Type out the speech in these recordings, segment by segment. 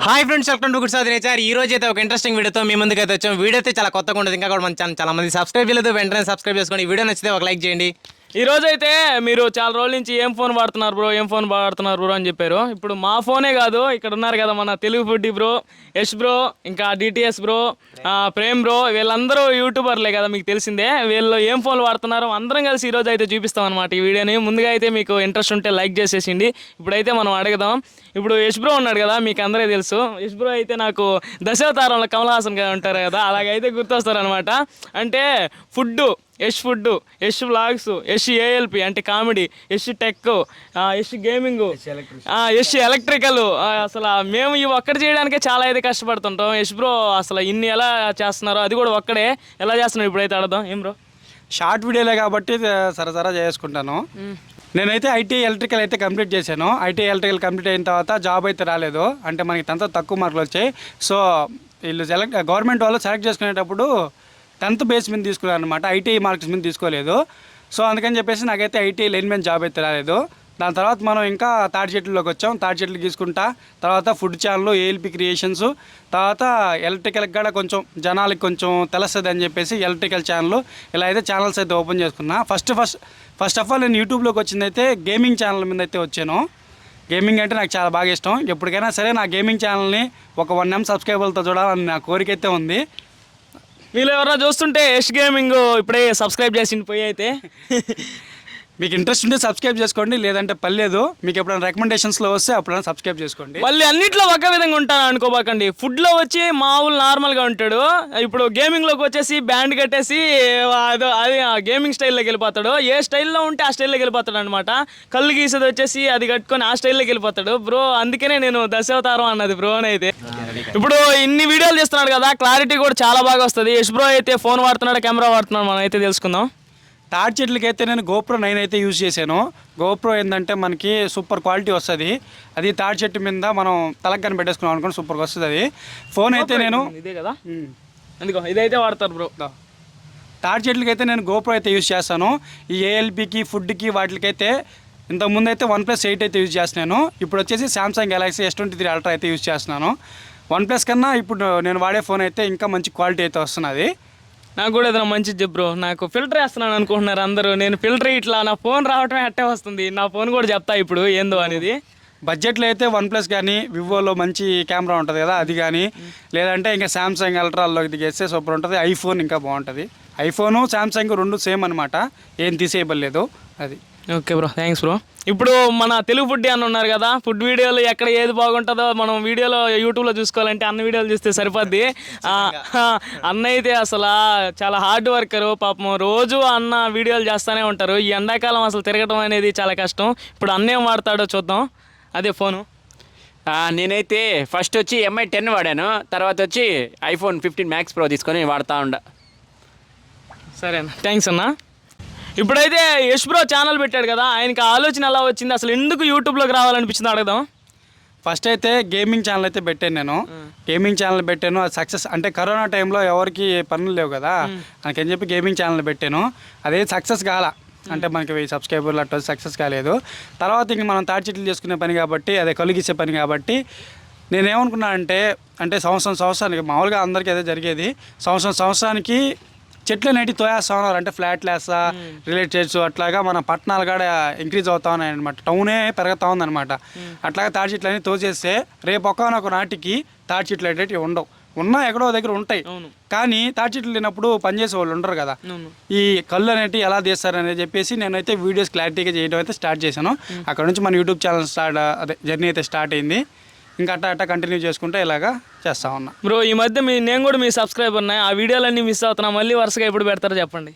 Hi friends welcome to good sir nature ఈ రోజు అయితే ఒక ఇంట్రెస్టింగ్ వీడియోతో మీ ముందుకు అయితే వచ్చాం. వీడియో అయితే చాలా కొత్తగా ఉంటుంది ఇంకా కూడా మన ఛానల్ చాలా మంది సబ్స్క్రైబ్ చేయలేదు. వెంటనే సబ్స్క్రైబ్ చేసుకోండి వీడియో నచ్చితే ఒక లైక్ చేయండి. ఈ రోజు అయితే మీరు చాలా రోజుల నుంచి ఏం ఫోన్ వాడుతున్నారు బ్రో? ఏం ఫోన్ వాడుతున్నారు బ్రో అని చెప్పారు. ఇప్పుడు మా ఫోనే కాదు ఇక్కడ ఉన్నారు కదా మన Telugu foodie bro Yash bro ఇంకా డిటిఎస్ బ్రో ప్రేమ్ బ్రో వీళ్ళందరూ యూట్యూబర్లే కదా మీకు తెలిసిందే. వీళ్ళు ఏం ఫోన్ వాడుతున్నారో? అందరం కలిసి ఈ రోజు అయితే చూపిస్తాం అనమాట ఈ వీడియోని. ముందుగా అయితే మీకు ఇంట్రెస్ట్ ఉంటే లైక్ చేసేసిండి. ఇప్పుడైతే మనం అడుగుదాం. ఇప్పుడు యష్ బ్రో ఉన్నాడు కదా మీకు అందరే తెలుసు. యష్ బ్రో అయితే నాకు దశావతారంలో కమల్ హాసన్ గారు ఉంటారు కదా అలాగైతే గుర్తొస్తారు అనమాట అంటే food Yash food Yash vlogs Yash ALP అంటే comedy Yash tech Yash gaming Yash electrical అసలు మేము ఇవి ఒక్కటి చేయడానికే చాలా అయితే కష్టపడుతుంటాం. యష్ బ్రో అసలు ఇన్ని ఎలా చేస్తున్నారో? అది కూడా ఒక్కడే. ఎలా చేస్తున్నాడు ఇప్పుడైతే అడదాం. ఏం బ్రో? షార్ట్ వీడియోలే కాబట్టి సరసరా చేసుకుంటాను. నేనైతే ఐటీ ఎలక్ట్రికల్ అయితే కంప్లీట్ చేశాను. ఐటీ ఎలక్ట్రికల్ కంప్లీట్ అయిన తర్వాత జాబ్ అయితే రాలేదు. అంటే మనకి టెన్త్ తక్కువ మార్కులు వచ్చాయి. సో వీళ్ళు సెలెక్ట్ గవర్నమెంట్ వాళ్ళు సెలెక్ట్ చేసుకునేటప్పుడు టెన్త్ బేస్ మీద తీసుకున్నాను అనమాట ఐటీ మార్క్స్ మీద తీసుకోలేదు. సో అందుకని చెప్పేసి నాకైతే ఐటీ లైన్మెన్ జాబ్ అయితే రాలేదు. దాని తర్వాత మనం ఇంకా తాటి చెట్లలోకి వచ్చాం. తాటి చెట్లు తీసుకుంటా తర్వాత ఫుడ్ ఛానల్ ఏఎల్పి క్రియేషన్స్ తర్వాత ఎలక్ట్రికల్కి కూడా కొంచెం జనాలకి కొంచెం తెలుస్తుంది అని చెప్పేసి ఎలక్ట్రికల్ ఛానల్ ఇలా అయితే ఛానల్స్ అయితే ఓపెన్ చేసుకున్నా. First first first of all నేను యూట్యూబ్లోకి వచ్చింది అయితే గేమింగ్ ఛానల్ మీద అయితే వచ్చాను. గేమింగ్ అంటే నాకు చాలా బాగా ఇష్టం. ఎప్పటికైనా సరే నా గేమింగ్ ఛానల్ని ఒక వన్ ఎం సబ్స్క్రైబర్లతో చూడాలని నా కోరిక అయితే ఉంది. మీరు ఎవరైనా చూస్తుంటే యష్ గేమింగ్ ఇప్పుడే సబ్స్క్రైబ్ చేసింది పోయి అయితే. మీకు ఇంట్రెస్ట్ ఉంటే సబ్స్క్రైబ్ చేసుకోండి లేదంటే పర్లేదు మీకు ఎప్పుడైనా రికమెండేషన్స్లో వస్తే అప్పుడైనా సబ్స్క్రైబ్ చేసుకోండి. మళ్ళీ అన్నిట్లో ఒక విధంగా ఉంటాను అనుకోబాకండి. ఫుడ్లో వచ్చి మామూలు నార్మల్గా ఉంటాడు. ఇప్పుడు గేమింగ్లోకి వచ్చేసి బ్యాండ్ కట్టేసి అదో అది గేమింగ్ స్టైల్లోకి వెళ్ళిపోతాడు. ఏ స్టైల్లో ఉంటే ఆ స్టైల్లోకి వెళ్ళిపోతాడు అనమాట కళ్ళు గీసేది వచ్చేసి అది కట్టుకొని ఆ స్టైల్లోకి వెళ్ళిపోతాడు. బ్రో అందుకనే నేను దశావతారం అన్నది బ్రో అని అయితే. ఇప్పుడు ఇన్ని వీడియోలు చేస్తున్నాడు కదా క్లారిటీ కూడా చాలా బాగా వస్తుంది. యశ్ బ్రో అయితే ఫోన్ వాడుతున్నాడు కెమెరా వాడుతున్నాడు మనం అయితే తెలుసుకుందాం. తాడి చెట్లకి అయితే నేను గోప్రో నైన్ అయితే యూజ్ చేశాను. గోప్రో ఏంటంటే మనకి సూపర్ క్వాలిటీ వస్తుంది. అది తాడి చెట్టు మీద మనం తలకని పెట్టేసుకున్నాం అనుకోండి సూపర్గా వస్తుంది అది. ఫోన్ అయితే నేను ఇదే కదా? అందుకో ఇదైతే వాడతారు బ్రో. తాడి చెట్లకి అయితే నేను గోప్రో అయితే యూజ్ చేస్తాను. ఈ ఏఎల్పికి ఫుడ్కి వాటికైతే ఇంతకుముందు అయితే వన్ ప్లస్ ఎయిట్ అయితే యూజ్ చేస్తున్నాను. ఇప్పుడు వచ్చేసి Samsung Galaxy S twenty three ultra అయితే యూజ్ చేస్తున్నాను. వన్ ప్లస్ కన్నా ఇప్పుడు నేను వాడే ఫోన్ అయితే ఇంకా మంచి క్వాలిటీ అయితే వస్తున్నది. నాకు కూడా ఏదైనా మంచిది చెప్పు బ్రో నాకు ఫిల్టర్ వేస్తున్నాను అనుకుంటున్నారు అందరూ. నేను ఫిల్టర్ ఇట్లా నా ఫోన్ రావటమే అట్టే వస్తుంది. నా ఫోన్ కూడా చెప్తా ఇప్పుడు ఏందో అనేది. బడ్జెట్లో అయితే వన్ ప్లస్ కానీ వివోలో మంచి కెమెరా ఉంటుంది కదా అది కానీ లేదంటే ఇంకా శాంసంగ్ అల్ట్రాల్లోకి దిగేస్తే సూపర్ ఉంటుంది. ఐఫోన్ ఇంకా బాగుంటుంది. ఐఫోను శాంసంగ్ రెండు సేమ్ అనమాట ఏం తీసేయబడలేదు. అది. Okay bro thanks bro. ఇప్పుడు మన తెలుగు ఫుడ్ అని ఉన్నారు కదా ఫుడ్ వీడియోలు ఎక్కడ ఏది బాగుంటుందో మనం వీడియోలో యూట్యూబ్లో చూసుకోవాలంటే అన్న వీడియోలు చూస్తే సరిపోద్ది. అన్న అయితే అసలు చాలా హార్డ్ వర్కరు పాపం రోజు అన్న వీడియోలు చేస్తూనే ఉంటారు. ఈ ఎండాకాలం అసలు తిరగడం అనేది చాలా కష్టం. ఇప్పుడు అన్న ఏం వాడతాడో చూద్దాం. అదే ఫోను. నేనైతే ఫస్ట్ వచ్చి ఎంఐ టెన్ వాడాను. తర్వాత వచ్చి ఐఫోన్ ఫిఫ్టీన్ మ్యాక్స్ ప్రో తీసుకొని వాడుతూ ఉండ. సరే అన్న థ్యాంక్స్ అన్న. ఇప్పుడైతే యష్ బ్రో ఛానల్ పెట్టాడు కదా ఆయనకి ఆలోచన ఎలా వచ్చింది? అసలు ఎందుకు యూట్యూబ్లోకి రావాలనిపించింది అడగదాం ఫస్ట్ అయితే గేమింగ్ ఛానల్ అయితే పెట్టాను నేను. గేమింగ్ ఛానల్ పెట్టాను అది సక్సెస్ అంటే కరోనా టైంలో ఎవరికి పనులు లేవు కదా. అని చెప్పి గేమింగ్ ఛానల్ పెట్టాను. అదే సక్సెస్ కాల. అంటే మనకి సబ్స్క్రైబర్లు అట్లా సక్సెస్ కాలేదు. తర్వాత ఇంక మనం తాడి చెట్లు చేసుకునే పని కాబట్టి అదే కలిగిసే పని కాబట్టి నేనేమనుకున్నా అంటే అంటే సంవత్సరం సంవత్సరానికి మామూలుగా అందరికీ అదే జరిగేది. సంవత్సరం సంవత్సరానికి చెట్లు అనేటివి తోయేస్తా ఉన్నారు అంటే ఫ్లాట్ లేస్తా రిలేట్ చేయొచ్చు అట్లాగా మన పట్టణాలు కూడా ఇంక్రీజ్ అవుతా ఉన్నాయి అనమాట టౌనే పెరుగుతా ఉందన్నమాట. అట్లాగా తాడి చెట్లు అన్ని తోచేస్తే రేపు ఒక్కనొక నాటికి తాడి చెట్లు అనేటివి ఉండవు. ఉన్నా ఎక్కడో దగ్గర ఉంటాయి. కానీ తాడి చెట్లు లేనప్పుడు పనిచేసే వాళ్ళు ఉండరు కదా. ఈ కళ్ళు అనేటివి ఎలా తీస్తారనేది చెప్పేసి నేనైతే వీడియోస్ క్లారిటీగా చేయడం అయితే స్టార్ట్ చేశాను. అక్కడ నుంచి మన యూట్యూబ్ ఛానల్ స్టార్ట్ అదే జర్నీ అయితే స్టార్ట్ అయింది. ఇంకా అట్టా అట్టా కంటిన్యూ చేసుకుంటే ఇలాగా చేస్తా ఉన్నా. బ్రో ఈ మధ్య మీ నేను కూడా మీ సబ్స్క్రైబర్ ఉన్నాయి. ఆ వీడియోలన్నీ మిస్ అవుతున్నా. మళ్ళీ వరుసగా ఎప్పుడు పెడతారో చెప్పండి.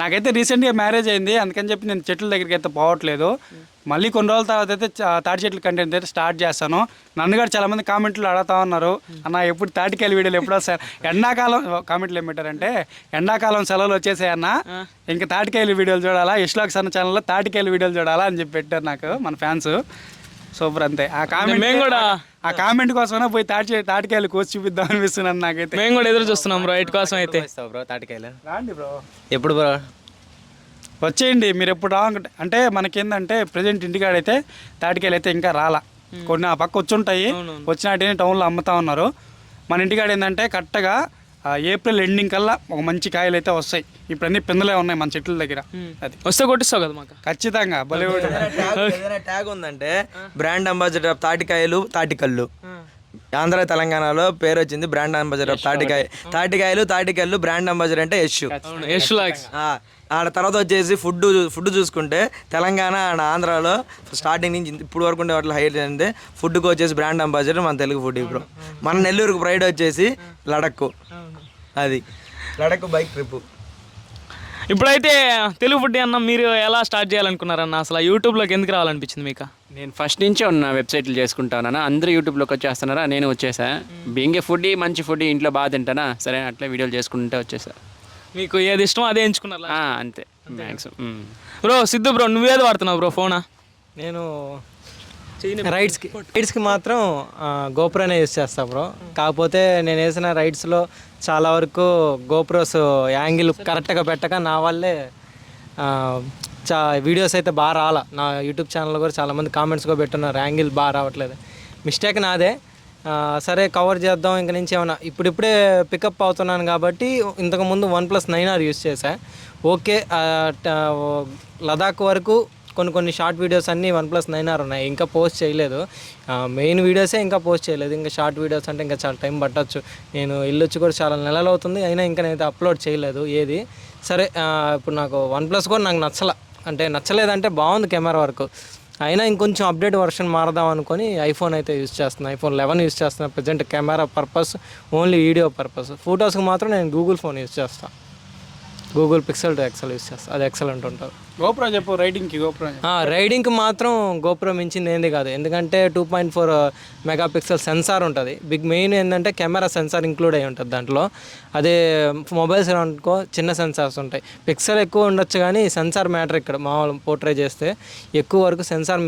నాకైతే రీసెంట్గా మ్యారేజ్ అయింది. అందుకని చెప్పి నేను చెట్ల దగ్గరికి అయితే పోవట్లేదు. మళ్ళీ కొన్ని రోజుల తర్వాత అయితే తాటి చెట్ల కంటెంట్ అయితే స్టార్ట్ చేస్తాను. నన్ను కూడా చాలా మంది కామెంట్లు అడుగుతా ఉన్నారు. అన్న ఎప్పుడు తాటికాయల వీడియోలు ఎప్పుడు వస్తాయి ఎండాకాలం కామెంట్లు ఏం పెట్టారంటే ఎండాకాలం సెలవులు వచ్చేసాయన్న ఇంకా తాటికాయల వీడియోలు చూడాలా ఇష్లాక్స్ అన్న ఛానల్లో తాటికాయల వీడియోలు చూడాలా అని చెప్పి పెట్టారు నాకు మన ఫ్యాన్స్ సూపర్ అంతే. ఆ కామెంట్ మేము కూడా ఆ కామెంట్ కోసమైనా పోయి తాటి తాటికాయలు కోసి చూపిద్దాం అనిపిస్తున్నాను నాకైతే మేము కూడా ఎదురు చూస్తున్నాం బ్రో ఇటు కోసం అయితే. బ్రో తాటికాయలు? రాండి బ్రో ఎప్పుడు బ్రో వచ్చేయండి మీరు ఎప్పుడు రావాలంటే అంటే మనకేందంటే ప్రజెంట్ ఇంటికాడైతే తాటికాయలు అయితే ఇంకా రాలా. కొన్ని ఆ పక్క వచ్చి ఉంటాయి వచ్చినట్టు టౌన్లో అమ్ముతా ఉన్నారు. మన ఇంటికాడ ఏంటంటే కరెక్ట్గా ఏప్రిల్ ఎండింగ్ కల్లా ఒక మంచి కాయలు అయితే వస్తాయి. ఇప్పుడు అన్ని పిందలే ఉన్నాయి మన చెట్ల దగ్గర. అది. వస్తే కొట్టిస్తావు కదా మాకు. ఖచ్చితంగా బాలీవుడ్ ట్యాగ్ ఏదైనా ట్యాగ్ ఉందంటే బ్రాండ్ అంబాసిడర్ ఆఫ్ తాటికాయలు తాటికల్లు. ఆంధ్ర తెలంగాణలో పేరు వచ్చింది బ్రాండ్ అంబాసిడర్ ఆఫ్ తాటికాయ. తాటికాయలు తాటికల్లు బ్రాండ్ అంబాసిడర్ అంటే యశ్ యశ్ లాక్స్ ఆ, ఆడ తర్వాత వచ్చేసి ఫుడ్ ఫుడ్ చూసుకుంటే తెలంగాణ అండ్ ఆంధ్రాలో స్టార్టింగ్ నుంచి ఇప్పుడు వరకు ఉండే వాటిలో హైలైట్ అంటే ఫుడ్కి వచ్చేసి బ్రాండ్ అంబాసిడర్ మన తెలుగు ఫుడ్ ఇప్పుడు మన నెల్లూరుకు ప్రైడ్ వచ్చేసి లడక్కు. అది లడక్ బైక్ ట్రిప్. ఇప్పుడైతే తెలుగు ఫుడ్ అన్న మీరు ఎలా స్టార్ట్ చేయాలనుకున్నారన్న? అసలు యూట్యూబ్లోకి ఎందుకు రావాలనిపించింది మీకు? నేను ఫస్ట్ నుంచే ఉన్న వెబ్సైట్లు చేసుకుంటానా అందరూ యూట్యూబ్లోకి వచ్చేస్తున్నారా? నేను వచ్చేసా. బీంగే ఫుడ్ మంచి ఫుడ్ ఇంట్లో బాగా తింటానా? సరే అట్లే వీడియోలు చేసుకుంటే వచ్చేసా. మీకు ఏది ఇష్టమో అదే ఎంచుకున్నారు ఆ, అంతే. మ్యాక్సిమం బ్రో సిద్ధు బ్రో నువ్వేది వాడుతున్నావు బ్రో ఫోనా? నేను రైడ్స్కి రైడ్స్కి మాత్రం గోప్రోనే యూస్ చేస్తా బ్రో. కాకపోతే నేను వేసిన రైడ్స్లో చాలా వరకు గోప్రోస్ యాంగిల్ కరెక్ట్గా పెట్టక నా వల్లే చా వీడియోస్ అయితే బాగా రాలా. నా యూట్యూబ్ ఛానల్లో కూడా చాలామంది కామెంట్స్ కూడా పెట్టున్నారు యాంగిల్ బాగా రావట్లేదు. మిస్టేక్ నాదే. సరే కవర్ చేద్దాం ఇంక నుంచి ఏమన్నా. ఇప్పుడిప్పుడే పికప్ అవుతున్నాను కాబట్టి ఇంతకుముందు OnePlus nine R use చేశా. ఓకే లదాఖ్ వరకు కొన్ని కొన్ని షార్ట్ వీడియోస్ అన్నీ వన్ ప్లస్ నైన్ ఆర్ ఉన్నాయి. ఇంకా పోస్ట్ చేయలేదు. మెయిన్ వీడియోసే ఇంకా పోస్ట్ చేయలేదు. ఇంకా షార్ట్ వీడియోస్ అంటే ఇంకా చాలా టైం పట్టచ్చు. నేను ఇల్లు వచ్చి కూడా చాలా నెలలు అవుతుంది. అయినా ఇంకా నేనైతే అప్లోడ్ చేయలేదు ఏది. సరే ఇప్పుడు నాకు వన్ ప్లస్ కూడా నాకు నచ్చల. అంటే నచ్చలేదంటే బాగుంది కెమెరా వరకు. అయినా ఇంకొంచెం అప్డేట్ వర్షన్ మారదాం అనుకొని ఐఫోన్ అయితే యూస్ చేస్తున్నా. ఐఫోన్ లెవెన్ యూస్ చేస్తున్నా. Present camera purpose only video purpose. ఫొటోస్కి మాత్రం నేను గూగుల్ ఫోన్ యూస్ చేస్తాను Google Pixel two XL use చేస్తాను అది ఎక్సలెంట్ ఉంటుంది. గోప్రో చెప్పు రైడింగ్కి గోప్రో రైడింగ్కి మాత్రం గోప్రో మించింది ఏంది కాదు. ఎందుకంటే two point four megapixel sensor ఉంటుంది. బిగ్ మెయిన్ ఏంటంటే కెమెరా సెన్సార్ ఇంక్లూడ్ అయి ఉంటుంది దాంట్లో. అదే మొబైల్స్ అనుకో చిన్న సెన్సార్స్ ఉంటాయి. పిక్సెల్ ఎక్కువ ఉండొచ్చు కానీ సెన్సార్ మ్యాటర్ ఇక్కడ మామూలు పోర్ట్రే చేస్తే ఎక్కువ వరకు సెన్సార్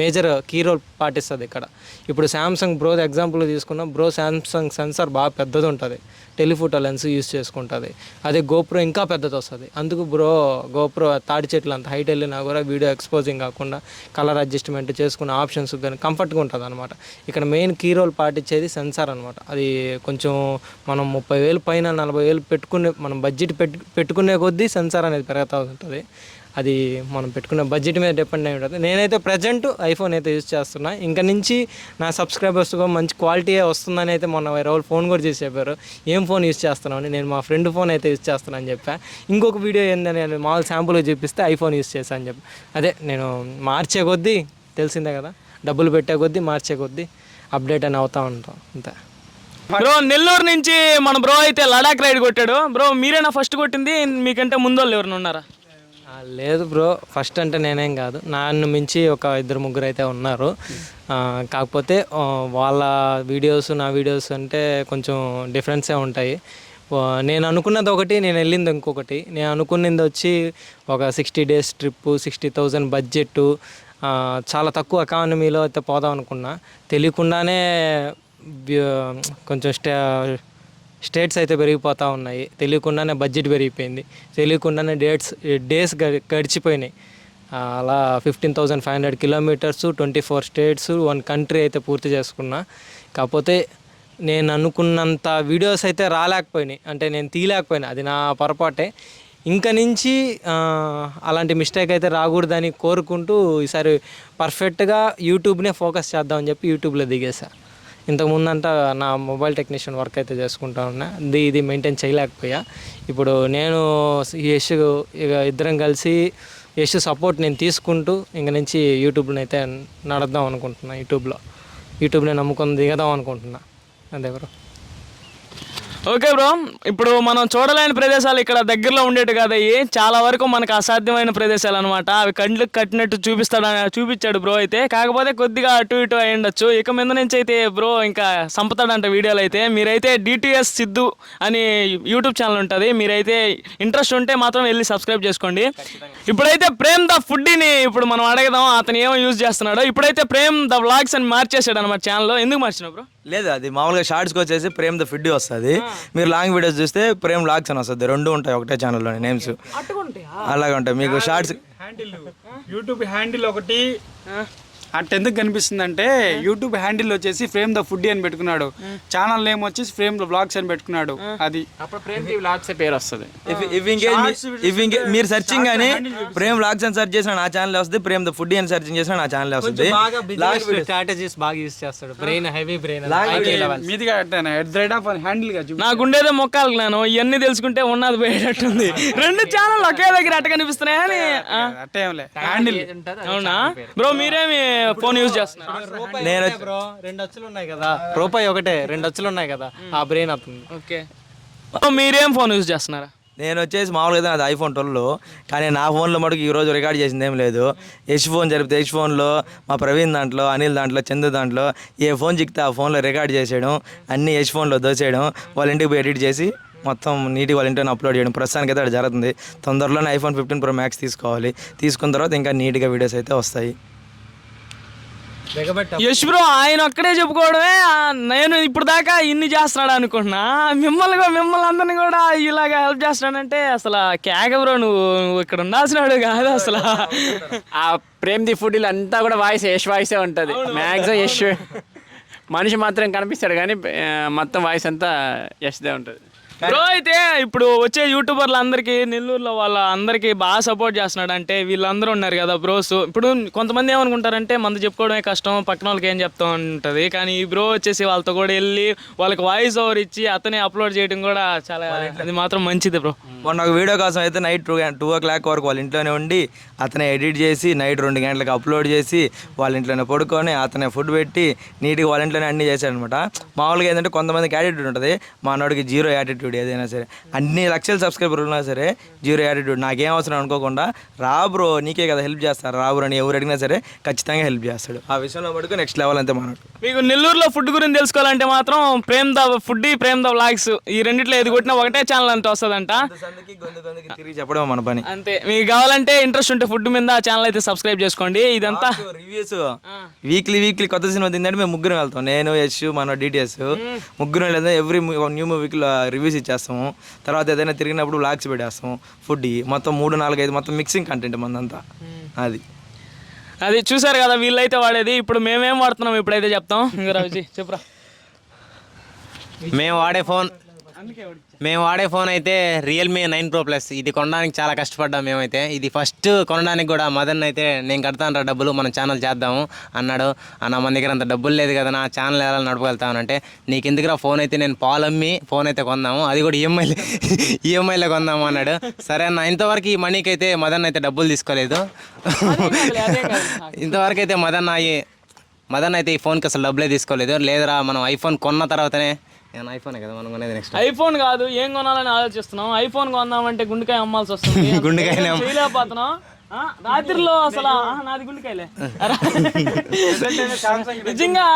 మేజర్ కీ రోల్ పాటిస్తుంది ఇక్కడ. ఇప్పుడు శాంసంగ్ బ్రో ఎగ్జాంపుల్ తీసుకున్నా. బ్రో శాంసంగ్ సెన్సార్ బాగా పెద్దది ఉంటుంది. టెలిఫోటో లెన్స్ యూస్ చేసుకుంటుంది. అదే గోప్రో ఇంకా పెద్దది వస్తుంది అందుకు బ్రో గోప్రో తాడి చెట్టు ఇట్లా అంత హైట్ వెళ్ళినా కూడా వీడియో ఎక్స్పోజింగ్ కాకుండా కలర్ అడ్జస్ట్మెంట్ చేసుకునే ఆప్షన్స్ కానీ కంఫర్ట్గా ఉంటుంది అనమాట ఇక్కడ మెయిన్ కీ రోల్ పాటించేది సెన్సార్ అనమాట అది కొంచెం మనం ముప్పై వేలు పైన నలభై వేలు పెట్టుకునే మనం బడ్జెట్ పెట్టు పెట్టుకునే కొద్దీ సెన్సార్ అనేది పెరుగుతూ ఉంటుంది. అది మనం పెట్టుకున్న బడ్జెట్ మీద డిపెండ్ అయి ఉంటుంది. నేనైతే ప్రజెంట్ ఐఫోన్ అయితే యూజ్ చేస్తున్నా. ఇంకా నుంచి నా సబ్స్క్రైబర్స్ కూడా మంచి క్వాలిటీ వస్తుందని అయితే మొన్న వేరే వాళ్ళు ఫోన్ కూడా చేసి చెప్పారు. ఏం ఫోన్ యూజ్ చేస్తున్నావు అని. నేను మా ఫ్రెండ్ ఫోన్ అయితే యూజ్ చేస్తున్నాను అని చెప్పా. ఇంకొక వీడియో ఏందని నేను మామూలు శాంపుల్ చూపిస్తే ఐఫోన్ యూజ్ చేశాను అని చెప్పి. అదే నేను మార్చే కొద్దీ తెలిసిందే కదా. డబ్బులు పెట్టే కొద్దీ మార్చే కొద్దీ అప్డేట్ అని అవుతా ఉంటాం. అంతే. బ్రో నెల్లూరు నుంచి మన బ్రో అయితే లడాక్ రైడ్ కొట్టాడు. బ్రో మీరేనా ఫస్ట్ కొట్టింది? మీకంటే ముందు వాళ్ళు ఎవరైనా ఉన్నారా? లేదు బ్రో ఫస్ట్ అంటే నేనేం కాదు. నన్ను మించి ఒక ఇద్దరు ముగ్గురు అయితే ఉన్నారు. కాకపోతే వాళ్ళ వీడియోస్ నా వీడియోస్ అంటే కొంచెం డిఫరెన్సే ఉంటాయి. నేను అనుకున్నది ఒకటి నేను వెళ్ళింది ఇంకొకటి. నేను అనుకున్నది వచ్చి ఒక sixty days trip sixty thousand budget చాలా తక్కువ ఎకానమీలో అయితే పోదాం అనుకున్నా. తెలియకుండానే కొంచెం స్టే స్టేట్స్ అయితే పెరిగిపోతూ ఉన్నాయి. తెలియకుండానే బడ్జెట్ పెరిగిపోయింది. తెలియకుండానే డేట్స్ డేస్ గడిచిపోయినాయి. అలా fifteen thousand five hundred kilometres twenty four states one country అయితే పూర్తి చేసుకున్నా. కాకపోతే నేను అనుకున్నంత వీడియోస్ అయితే రాలేకపోయినాయి. అంటే నేను తీయలేకపోయినా. అది నా పొరపాటే. ఇంకా నుంచి అలాంటి మిస్టేక్ అయితే రాకూడదని కోరుకుంటూ ఈసారి పర్ఫెక్ట్గా యూట్యూబ్నే ఫోకస్ చేద్దామని చెప్పి యూట్యూబ్లో దిగేసా. ఇంతకుముందంతా నా మొబైల్ టెక్నీషియన్ వర్క్ అయితే చేసుకుంటా ఉన్నా. ఇది ఇది మెయింటైన్ చేయలేకపోయా. ఇప్పుడు నేను యష్ ఇక ఇద్దరం కలిసి యష్ సపోర్ట్ నేను తీసుకుంటూ ఇంక నుంచి యూట్యూబ్ని అయితే నడద్దాం అనుకుంటున్నా యూట్యూబ్లో. యూట్యూబ్ని నమ్ముకొని దిగదాం అనుకుంటున్నా. అంతే బ్రో. ఓకే బ్రో ఇప్పుడు మనం చూడలేని ప్రదేశాలు ఇక్కడ దగ్గరలో ఉండేటి కాదు. అయ్యి చాలా వరకు మనకు అసాధ్యమైన ప్రదేశాలు అనమాట అవి కండ్లకు కట్టినట్టు చూపిస్తాడు చూపించాడు బ్రో అయితే. కాకపోతే కొద్దిగా అటు ఇటు అయి ఉండొచ్చు. ఇక మీద నుంచి అయితే బ్రో ఇంకా సంపుతాడంట వీడియోలు అయితే. మీరైతే డిటిఎస్ సిద్ధు అని యూట్యూబ్ ఛానల్ ఉంటుంది. మీరైతే ఇంట్రెస్ట్ ఉంటే మాత్రం వెళ్ళి సబ్స్క్రైబ్ చేసుకోండి. ఇప్పుడైతే ప్రేమ్ ద ఫుడ్ని ఇప్పుడు మనం అడగదాం అతను ఏమో యూజ్ చేస్తున్నాడో. ఇప్పుడైతే ప్రేమ్ ద వ్లాగ్స్ అని మార్చేసాడు అనమాట ఛానల్ ఎందుకు మార్చినావు బ్రో? లేదు అది మామూలుగా షార్ట్స్కి వచ్చేసి ప్రేమ్ ద ఫిడ్ వస్తుంది. మీరు లాంగ్ వీడియోస్ చూస్తే ప్రేమ్ లాగ్స్ అని వస్తుంది. రెండు ఉంటాయి ఒకటే ఛానల్లోని నేమ్స్ అలాగే ఉంటాయి. మీకు షార్ట్స్ హ్యాండిల్ యూట్యూబ్ హ్యాండిల్ ఒకటి అట్ ఎందుకు కనిపిస్తుందంటే యూట్యూబ్ హ్యాండిల్ వచ్చేసి ఫ్రేమ్ ద ఫుడ్ అని పెట్టుకున్నాడు. ఛానల్ నేమ్ వచ్చేసి ఫ్రేమ్ ద బ్లాగ్స్ అని పెట్టుకున్నాడు అది. అప్పుడు పేరు వస్తుంది? ఇఫ్ ఇంకే మీరు సెర్చింగ్ అని ప్రేమ్ లాగ్స్ అని సెర్చ్ చేసిన నా ఛానల్ వస్తుంది ప్రేమ్ ద ఫుడ్ అని సెర్చింగ్ చేసిన నా ఛానల్ వస్తుంది. స్ట్రాటజీస్ బాగా యూస్ చేస్తాడు. బ్రెయిన్ హెవీ బ్రెయిన్ మీదిగా రేట్ ఆఫ్ హ్యాండిల్గా చూపి నాకుండేదే మొక్కలు జ్ఞానం. ఇవన్నీ తెలుసుకుంటే ఉన్నది పోయేటట్టుంది. రెండు ఛానల్ ఒకే దగ్గర అట్ట కనిపిస్తున్నాయని ఆ, అట్టేంలే హ్యాండిల్ అవునా? బ్రో మీరేమి ఫోన్ యూజ్ చేస్తున్నారు నేను బ్రో రెండు అచ్చులు ఉన్నాయి కదా. రూపాయి ఒకటే రెండు అచ్చులు ఉన్నాయి కదా. ఆ బ్రెయిన్ అవుతుంది. ఓకే. మీరేం ఫోన్ యూజ్ చేస్తున్నారా? నేను వచ్చేసి మామూలుగా అయితే నాది ఐఫోన్ ట్వెల్వ్ కానీ నా ఫోన్లో మటుకు ఈ రోజు రికార్డ్ చేసింది ఏం లేదు. యశ్ ఫోన్ జరిపితే యశ్ ఫోన్లో మా ప్రవీణ్ దాంట్లో అనిల్ దాంట్లో చందు దాంట్లో ఏ ఫోన్ చిక్కితే ఆ ఫోన్లో రికార్డ్ చేసేయడం అన్నీ యశ్ ఫోన్లో దోసేయడం వాళ్ళ ఇంటికి పోయి ఎడిట్ చేసి మొత్తం నీట్గా వాళ్ళ ఇంటిని అప్లోడ్ చేయడం. ప్రస్తుతానికి అయితే అది జరుగుతుంది. తొందరలోనే ఐఫోన్ ఫిఫ్టీన్ ప్రో మ్యాక్స్ తీసుకోవాలి. తీసుకున్న తర్వాత ఇంకా నీట్గా వీడియోస్ అయితే వస్తాయి. యశ్ బ్రో ఆయన ఒక్కడే చెప్పుకోవడమే నేను ఇప్పుడు దాకా ఇన్ని చేస్తున్నాడు అనుకుంటున్నా. మిమ్మల్ని కూడా- మిమ్మల్ని అందరిని కూడా ఇలాగా హెల్ప్ చేస్తున్నాడంటే అసలు కేక బ్రో నువ్వు నువ్వు ఇక్కడ ఉండాల్సినాడు కాదు అసలు. ఆ ప్రేమ్ ది ఫుడ్ అంతా కూడా వాయిస్ యష్ వాయిసే ఉంటుంది. మ్యాక్సిమం యష్ మనిషి మాత్రం కనిపిస్తాడు కానీ మొత్తం వాయిస్ అంతా యష్దే ఉంటుంది. బ్రో అయితే ఇప్పుడు వచ్చే యూట్యూబర్లు అందరికీ నెల్లూరులో వాళ్ళ అందరికీ బాగా సపోర్ట్ చేస్తున్నాడు అంటే వీళ్ళందరూ ఉన్నారు కదా బ్రోస్ ఇప్పుడు కొంతమంది ఏమనుకుంటారంటే మంది చెప్పుకోవడమే కష్టం పక్కన వాళ్ళకి ఏం చెప్తా ఉంటుంది. కానీ ఈ బ్రో వచ్చేసి వాళ్ళతో కూడా వెళ్ళి వాళ్ళకి వాయిస్ ఓవర్ ఇచ్చి అతనే అప్లోడ్ చేయడం కూడా చాలా అది మాత్రం మంచిది బ్రో మొన్న ఒక వీడియో కోసం అయితే night two two o'clock వరకు వాళ్ళ ఇంట్లోనే ఉండి అతనే ఎడిట్ చేసి నైట్ రెండు గంటలకు అప్లోడ్ చేసి వాళ్ళ ఇంట్లోనే పడుకొని అతనే ఫుడ్ పెట్టి నీట్గా వాళ్ళ ఇంట్లోనే అన్నీ చేశాడనమాట. మామూలుగా ఏంటంటే కొంతమందికి యాటిట్యూడ్ ఉంటుంది. మా నోడికి జీరో యాటిట్యూడ్ ఏదైనా సరే. అన్ని లక్షల సబ్స్క్రైబర్ ఉన్నా సరే జీరో యాటిట్యూడ్ నాకేం అవసరం అనుకోకుండా రా బ్రో నీకే కదా హెల్ప్ చేస్తారు రా బ్రో అని ఎవరు అడిగినా సరే ఖచ్చితంగా హెల్ప్ చేస్తాడు. ఆ విషయంలో మటుకు నెక్స్ట్ లెవెల్ అంతే మనకు మీకు నెల్లూరులో ఫుడ్ గురించి తెలుసుకోవాలంటే మాత్రం Prem the food Prem the vlogs ఈ రెండిట్లో ఏది కొట్టినా ఒకటే ఛానల్ అంత వస్తుందంట. తిరిగి చెప్పడం మన పని. అంతే. మీకు కావాలంటే ఇంట్రెస్ట్ ఉంటే ఫుడ్ మీద ఛానల్ అయితే సబ్స్క్రైబ్ చేసుకోండి. ఇదంతా రివ్యూస్ వీక్లీ వీక్లీ కొత్త సినిమా తిందంటే మేము ముగ్గురు వెళ్తాం. నేను యశ్ మన డిటిఎస్ ముగ్గురు లేదా ఎవ్రీ న్యూ మూవీకి రివ్యూస్ ఇచ్చేస్తాము. తర్వాత ఏదైనా తిరిగినప్పుడు బ్లాగ్స్ పెట్టేస్తాం ఫుడ్ మొత్తం మూడు నాలుగు ఐదు మొత్తం మిక్సింగ్ కంటెంట్ మందంతా. అది. అది చూసారు కదా వీళ్ళైతే వాడేది. ఇప్పుడు మేమేం వాడుతున్నాం? ఇప్పుడైతే చెప్తాం. ఇంకా రాజు చెప్పురా. మేము వాడే ఫోన్. మేము వాడే ఫోన్ అయితే రియల్మీ నైన్ ప్రో ప్లస్ ఇది కొనడానికి చాలా కష్టపడ్డాం మేమైతే. ఇది ఫస్ట్ కొనడానికి కూడా మదన్ అయితే నేను కడతాను రా డబ్బులు మన ఛానల్ చేద్దాము అన్నాడు. అన్న మన దగ్గర అంత డబ్బులు లేదు కదా నా ఛానల్ ఎలా నడపగలుగుతానంటే నీకు ఎందుకురా ఫోన్ అయితే నేను పాలు అమ్మి ఫోన్ అయితే కొందాము. అది కూడా ఈఎంఐ ఈఎంఐలో కొందాము అన్నాడు. సరే అన్న ఇంతవరకు ఈ మనీకి అయితే మదన్ అయితే డబ్బులు తీసుకోలేదు. ఇంతవరకు అయితే మదన్ అయ్యి మదన్ అయితే ఈ ఫోన్కి అసలు డబ్బులే తీసుకోలేదు. లేదురా మనం ఐఫోన్ కొన్న తర్వాతనే ఐఫోనే కదా మనం కొనేది నెక్స్ట్ ఐఫోన్ కాదు ఏం కొనాలని ఆలోచిస్తున్నాం ఐఫోన్ కొందామంటే గుండెకాయ అమ్మాల్సి వస్తుంది. గుండెకాయనే అమ్మ- చేయలేకపోతున్నాం రాత్రిలో అసలు నాది గుండెకాయలే. నిజంగా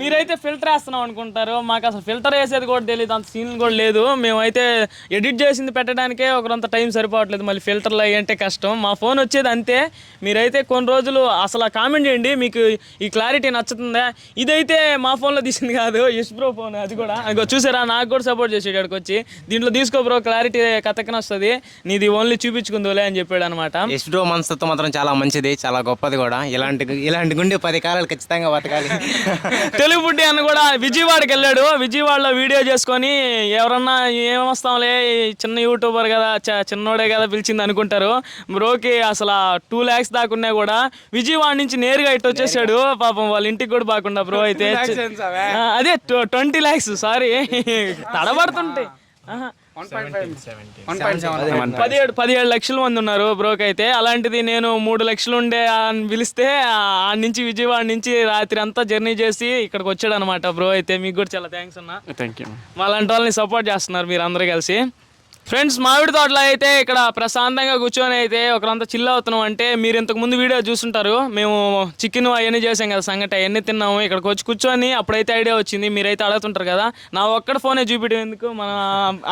మీరైతే ఫిల్టర్ వేస్తున్నాం అనుకుంటారు. మాకు అసలు ఫిల్టర్ వేసేది కూడా తెలియదు అంత సీన్ కూడా లేదు. మేమైతే ఎడిట్ చేసింది పెట్టడానికే ఒకరంత టైం సరిపోవట్లేదు. మళ్ళీ ఫిల్టర్లు అయ్యి అంటే కష్టం. మా ఫోన్ వచ్చేది అంతే. మీరైతే కొన్ని రోజులు అసలు కామెంట్ చేయండి. మీకు ఈ క్లారిటీ నచ్చుతుందా? ఇదైతే మా ఫోన్లో తీసింది కాదు బ్రో ఫోన్ అది కూడా. ఇంకో చూసారా? నాకు కూడా సపోర్ట్ చేసాడు ఇక్కడికి వచ్చి. దీంట్లో తీసుకో బ్రో క్లారిటీ కథకన వస్తుంది నీది ఓన్లీ చూపించుకుందులే అని చెప్పాడు అనమాట. బ్రో మనస్తత్వం మాత్రం చాలా మంచిది చాలా గొప్పది కూడా. ఇలాంటి ఇలాంటి గుండె పది కాలాలు ఖచ్చితంగా బతకాలి. తెలుగు పుట్టి అన్న కూడా విజయవాడకి వెళ్ళాడు. విజయవాడలో వీడియో చేసుకొని ఎవరన్నా ఏమొస్తాంలే చిన్న యూట్యూబర్ కదా చిన్నోడే కదా పిలిచింది అనుకుంటారు. బ్రోకి అసలు టూ ల్యాక్స్ దాకా ఉన్నాయి కూడా విజయవాడ నుంచి నేరుగా ఇటు వచ్చేసాడు. పాపం వాళ్ళ ఇంటికి కూడా బాగుండా బ్రో అయితే అదే ట్వంటీ ల్యాక్స్ సారీ. తడబడుతుంటాయి పదిహేడు పదిహేడు లక్షల మంది ఉన్నారు బ్రోక్ అయితే. అలాంటిది నేను మూడు లక్షలు ఉండే అని పిలిస్తే ఆ నుంచి విజయవాడ నుంచి రాత్రి అంతా జర్నీ చేసి ఇక్కడికి వచ్చాడు అనమాట బ్రో అయితే. మీకు కూడా చాలా థ్యాంక్స్ అన్న. థ్యాంక్ యూ మాలాంటి వాళ్ళని సపోర్ట్ చేస్తున్నారు మీరు అందరూ కలిసి. ఫ్రెండ్స్ మామిడి తోటలో అయితే ఇక్కడ ప్రశాంతంగా కూర్చొని అయితే ఒకరంతా చిల్ అవుతున్నాం. అంటే మీరు ఇంతకు ముందు వీడియో చూసుంటారు మేము చికెన్ అవన్నీ చేసాం కదా సంగటి అవన్నీ తిన్నాము. ఇక్కడికి వచ్చి కూర్చొని అప్పుడైతే ఐడియా వచ్చింది. మీరైతే అడుగుతుంటారు కదా. నా ఒక్కడ ఫోనే చూపించడం ఎందుకు? మన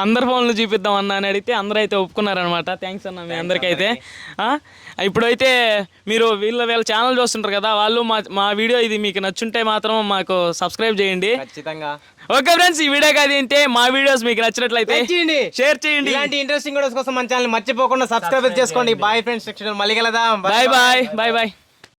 అందరి ఫోన్లు చూపిద్దాం అన్న అని అడిగితే అందరూ అయితే ఒప్పుకున్నారనమాట థ్యాంక్స్ అన్న మీ అందరికైతే. ఇప్పుడైతే మీరు వీళ్ళ వీళ్ళ ఛానల్ చూస్తుంటారు కదా వాళ్ళు మా మా వీడియో ఇది మీకు నచ్చుంటే మాత్రం మాకు సబ్స్క్రైబ్ చేయండి. ఖచ్చితంగా. ఓకే ఫ్రెండ్స్ ఈ వీడియో కాదు ఏంటే మా వీడియోస్ మీకు నచ్చినట్లయితే చేయండి. షేర్ చేయండి. ఇలాంటి ఇంట్రెస్టింగ్ వీడియోస్ కోసం మన ఛానల్ మర్చిపోకుండా సబ్స్క్రైబ్ చేసుకోండి. బాయ్ ఫ్రెండ్స్ మళ్ళీ కలదా బాయ్ బాయ్ బాయ్ బాయ్